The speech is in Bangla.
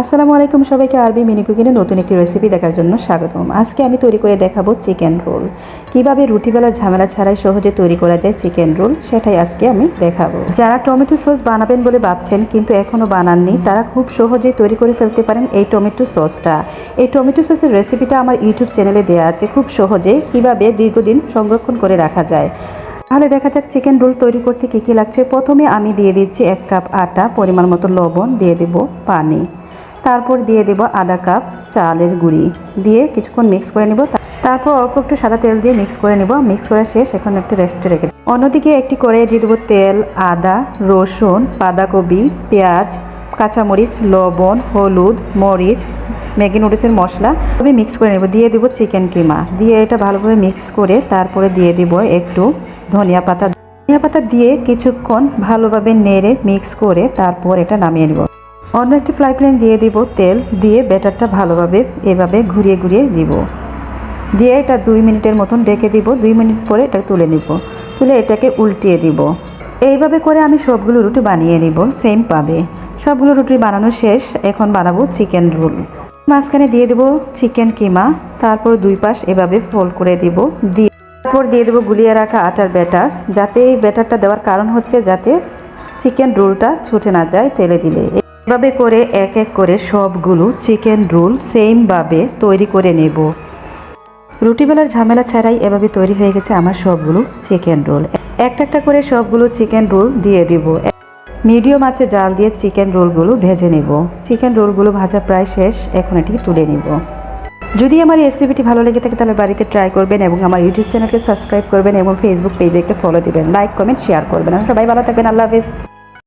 আসসালামু আলাইকুম সবাইকে আরবি মিনি কুকিংয়ে নতুন একটি রেসিপি দেখার জন্য স্বাগতম। আজকে আমি তৈরি করে দেখাবো চিকেন রোল কীভাবে রুটিবেলা ঝামেলা ছাড়াই সহজে তৈরি করা যায় চিকেন রোল সেটাই আজকে আমি দেখাবো। যারা টমেটো সস বানাবেন বলে ভাবছেন, কিন্তু এখনও বানাননি, তারা খুব সহজেই তৈরি করে ফেলতে পারেন এই টমেটো সসটা। এই টমেটো সসের রেসিপিটা আমার ইউটিউব চ্যানেলে দেওয়া আছে, খুব সহজে কীভাবে দীর্ঘদিন সংরক্ষণ করে রাখা যায়। তাহলে দেখা যাক চিকেন রোল তৈরি করতে কী কী লাগছে। প্রথমে আমি দিয়ে দিচ্ছি এক কাপ আটা, পরিমাণ মতো লবণ, দিয়ে দেব পানি। তারপর দিয়ে দেব আধা কাপ চালের গুঁড়ি। দিয়ে কিছুক্ষণ মিক্স করে নিব। তারপর অল্প একটু সাদা তেল দিয়ে মিক্স করে নিব। মিক্স করা শেষ। এখন একটু রেস্টে রেখে দেব। অন্যদিকে একটি কড়াইয়ে দিয়ে দেবো তেল, আদা, রসুন, বাঁধাকপি, পেঁয়াজ, কাঁচামরিচ, লবণ, হলুদ, মরিচ, ম্যাগি নুডলসের মশলা। তবে মিক্স করে নেব। দিয়ে দেবো চিকেন কিমা। দিয়ে এটা ভালোভাবে মিক্স করে তারপরে দিয়ে দিব একটু ধনিয়া পাতা। ধনিয়া পাতা দিয়ে কিছুক্ষণ ভালোভাবে নেড়ে মিক্স করে তারপর এটা নামিয়ে নেব। অন্য একটি ফ্রাই প্যান দিয়ে দিব তেল, দিয়ে ব্যাটারটা ভালোভাবে এভাবে ঘুরিয়ে ঘুরিয়ে দিব। দিয়ে এটা দুই মিনিটের মতন ডেকে দিব, দুই মিনিট পরে এটা তুলে নিব। তুলে এটাকে উল্টিয়ে দিব। এইভাবে করে আমি সবগুলো রুটি বানিয়ে নিব সেম পাবে সবগুলো রুটি বানানো শেষ, এখন বানাবো চিকেন রোল মাঝখানে দিয়ে দেবো চিকেন কিমা, তারপর দুই পাশ এভাবে ফোল্ড করে দিব। দিয়ে তারপর দিয়ে দেবো গুলিয়ে রাখা আটার ব্যাটার, যাতে এই ব্যাটারটা দেওয়ার কারণ হচ্ছে যাতে চিকেন রোলটা ছুটে না যায় তেলে দিলে। এভাবে করে এক এক করে সবগুলো চিকেন রোল সেমভাবে তৈরি করে নেব। রুটিবেলার ঝামেলা ছাড়াই এভাবে তৈরি হয়ে গেছে আমার সবগুলো চিকেন রোল একটা একটা করে সবগুলো চিকেন রোল দিয়ে দিব। মিডিয়াম আছে জাল দিয়ে চিকেন রোলগুলো ভেজে নেব। চিকেন রোলগুলো ভাজা প্রায় শেষ, এখন এটি তুলে নিব। যদি আমার রেসিপিটি ভালো লেগে থাকে তাহলে বাড়িতে ট্রাই করবেন এবং আমার ইউটিউব চ্যানেলকে সাবস্ক্রাইব করবেন এবং ফেসবুক পেজে একটা ফলো দিবেন। লাইক কমেন্ট শেয়ার করবেন। সবাই ভালো থাকবেন, আল্লাহ হাফিজ।